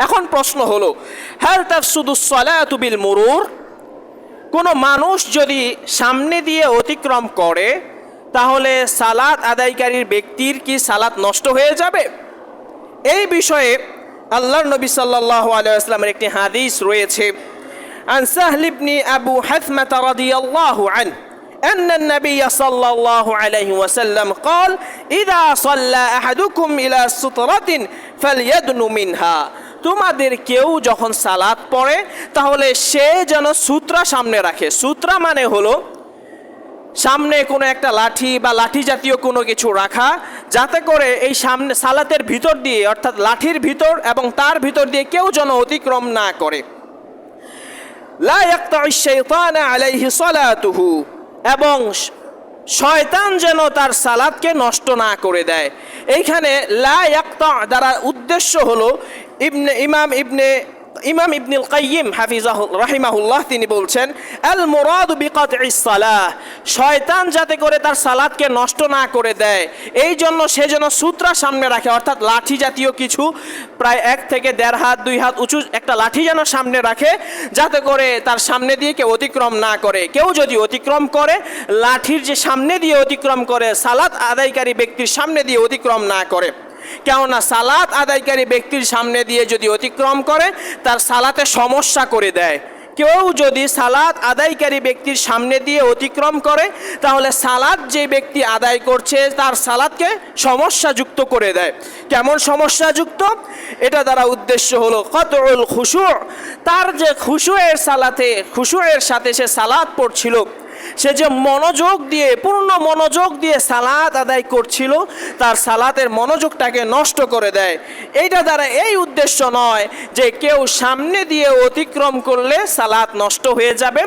এখন প্রশ্ন হলো হ্যাল তার শুধু সলায়াতুবিল মুরুর কোনো মানুষ যদি সামনে দিয়ে অতিক্রম করে তাহলে সালাত আদায়কারীর ব্যক্তির কি সালাত নষ্ট হয়ে যাবে এই বিষয়ে আল্লাহর নবী সাল্লাল্লাহু আলাইহি ওয়াসাল্লামের একটি হাদিস রয়েছে عن سهل بن أبو حثمة رضي الله عنه أن النبي صلى الله عليه وسلم قال إذا صلى أحدكم إلى سترة فليدن منها তোমাদের কেউ যখন সালাত পড়ে, তাহলে সে যেন সূত্রা সামনে রাখে। সূত্রা মানে হলো, সামনে কোনো একটা লাঠি বা লাঠি জাতীয় কোনো কিছু রাখা, যাতে করে এই সামনে সালাতের ভিতর দিয়ে, অর্থাৎ লাঠির ভিতর এবং তার ভিতর দিয়ে কেউ যেন অতিক্রম না করে। এবং শয়তান যেন তার সালাদকে নষ্ট না করে দেয়। এইখানে লা ইয়াকতা দ্বারা উদ্দেশ্য হলো ইবনে ইমাম ইবনে ইমাম ইবনুল কাইম হাফিজাহ রাহিমাহুল্লাহ তিনি বলছেন, আল মুরাদ বিকাতইস সালাহ, শয়তান যাতে করে তার সালাদকে নষ্ট না করে দেয়, এই জন্য সে যেন সূত্রা সামনে রাখে, অর্থাৎ লাঠি জাতীয় কিছু, প্রায় এক থেকে দেড় হাত, দুই হাত উঁচু একটা লাঠি যেন সামনে রাখে, যাতে করে তার সামনে দিয়ে কেউ অতিক্রম না করে। কেউ যদি অতিক্রম করে, লাঠির যে সামনে দিয়ে অতিক্রম করে, সালাত আদায়কারী ব্যক্তির সামনে দিয়ে অতিক্রম না করে। কেননা সালাত আদায়কারী ব্যক্তির সামনে দিয়ে যদি অতিক্রম করে, তার সালাতে সমস্যা করে দেয়। কেউ যদি সালাত আদায়কারী ব্যক্তির সামনে দিয়ে অতিক্রম করে, তাহলে সালাত যে ব্যক্তি আদায় করছে, তার সালাদকে সমস্যাযুক্ত করে দেয়। কেমন সমস্যাযুক্ত? এটা দ্বারা উদ্দেশ্য হলো কতউল খুশু। তার যে খুশুয়ের সালাতে, খুশুয়ের সাথে সে সালাত পড়ছিল সে যে মনোযোগ দিয়ে, পূর্ণ মনোযোগ দিয়ে সালাত আদায় করছিল, তার সালাতের মনোযোগটাকে নষ্ট করে দেয়। এইটা দ্বারা এই উদ্দেশ্য নয় যে কেউ সামনে দিয়ে অতিক্রম করলে সালাত নষ্ট হয়ে যাবে।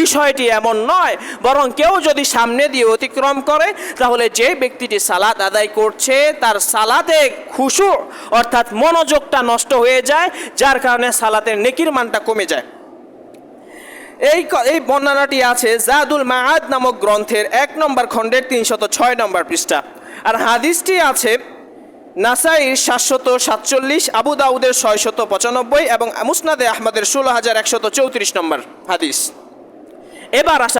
বিষয়টি এমন নয়, বরং কেউ যদি সামনে দিয়ে অতিক্রম করে, তাহলে যে ব্যক্তিটি সালাত আদায় করছে, তার সালাতে খুশু অর্থাৎ মনোযোগটা নষ্ট হয়ে যায়, যার কারণে সালাতের নেকির মানটা কমে যায়। এই এই বর্ণনাটি আছে, জাদুল মাহাদ নামক গ্রন্থের এক নম্বর খণ্ডের তিনশত ছয় নম্বর পৃষ্ঠা। আর হাদিসটি আছে, নাসাইর সাতশত সাতচল্লিশ, আবু দাউদের ছয়শত পঁচানব্বই এবং মুসনাদে আহমদের ষোলো হাজার একশত চৌত্রিশ নম্বর হাদিস। এবার আসা